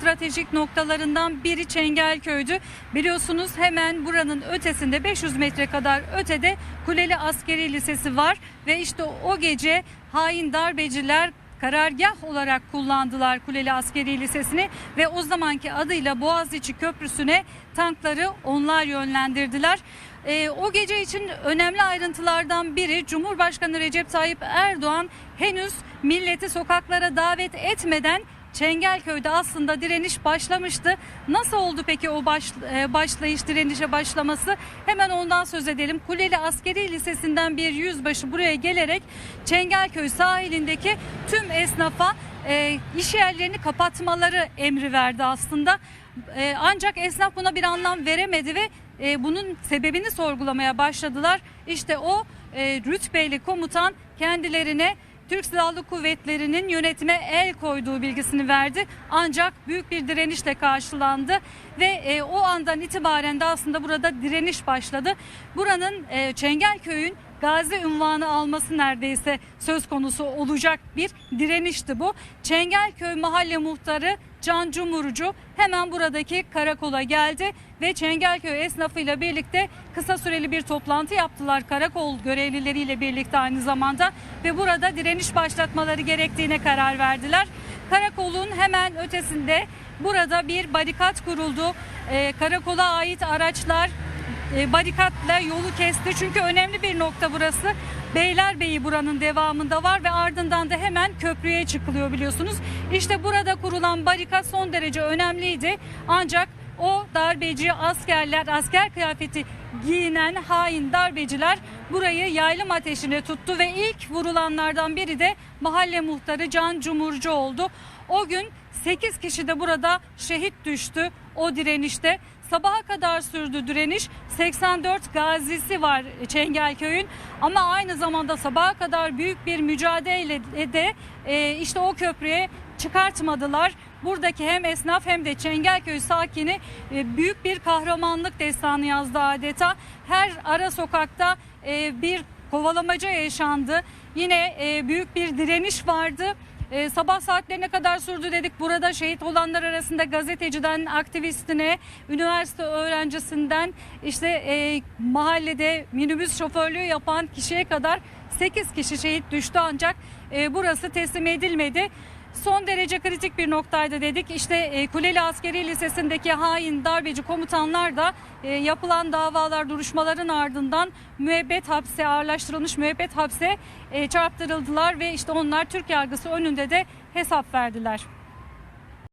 stratejik noktalarından biri Çengelköy'dü. Biliyorsunuz hemen buranın ötesinde 500 metre kadar ötede Kuleli Askeri Lisesi var ve işte o gece hain darbeciler karargah olarak kullandılar Kuleli Askeri Lisesi'ni ve o zamanki adıyla Boğaziçi Köprüsü'ne tankları onlar yönlendirdiler. Ee, o gece için önemli ayrıntılardan biri Cumhurbaşkanı Recep Tayyip Erdoğan henüz milleti sokaklara davet etmeden Çengelköy'de aslında direniş başlamıştı. Nasıl oldu peki o baş, e, başlayış direnişe başlaması? Hemen ondan söz edelim. Kuleli Askeri Lisesi'nden bir yüzbaşı buraya gelerek Çengelköy sahilindeki tüm esnafa e, iş yerlerini kapatmaları emri verdi aslında. E, ancak esnaf buna bir anlam veremedi ve e, bunun sebebini sorgulamaya başladılar. İşte o e, rütbeli komutan kendilerine Türk Silahlı Kuvvetleri'nin yönetime el koyduğu bilgisini verdi. Ancak büyük bir direnişle karşılandı ve e, o andan itibaren de aslında burada direniş başladı. Buranın e, Çengelköy'ün Gazi ünvanı alması neredeyse söz konusu olacak bir direnişti bu. Çengelköy Mahalle Muhtarı Can Cumhurcu hemen buradaki karakola geldi ve Çengelköy esnafıyla birlikte kısa süreli bir toplantı yaptılar karakol görevlileriyle birlikte aynı zamanda ve burada direniş başlatmaları gerektiğine karar verdiler. Karakolun hemen ötesinde burada bir barikat kuruldu. Ee, karakola ait araçlar e, barikatla yolu kesti. Çünkü önemli bir nokta burası. Beylerbeyi buranın devamında var ve ardından da hemen köprüye çıkılıyor biliyorsunuz. İşte burada kurulan barikat son derece önemliydi. Ancak o darbeci askerler, asker kıyafeti giyinen hain darbeciler burayı yaylım ateşine tuttu ve ilk vurulanlardan biri de mahalle muhtarı Can Cumhurcu oldu. O gün 8 kişi de burada şehit düştü o direnişte. Sabaha kadar sürdü direniş. 84 gazisi var Çengelköy'ün ama aynı zamanda sabaha kadar büyük bir mücadele de e, işte o köprüye çıkartmadılar. Buradaki hem esnaf hem de Çengelköy sakini e, büyük bir kahramanlık destanı yazdı adeta. Her ara sokakta e, bir kovalamaca yaşandı. Yine büyük bir direniş vardı. E, sabah saatlerine kadar sürdü dedik. Burada şehit olanlar arasında gazeteciden aktivistine, üniversite öğrencisinden işte e, mahallede minibüs şoförlüğü yapan kişiye kadar 8 kişi şehit düştü ancak e, burası teslim edilmedi. Son derece kritik bir noktaydı dedik. İşte e, Kuleli Askeri Lisesi'ndeki hain darbeci komutanlar da e, yapılan davalar duruşmaların ardından müebbet hapse ağırlaştırılmış müebbet hapse e, çarptırıldılar ve işte onlar Türk yargısı önünde de hesap verdiler.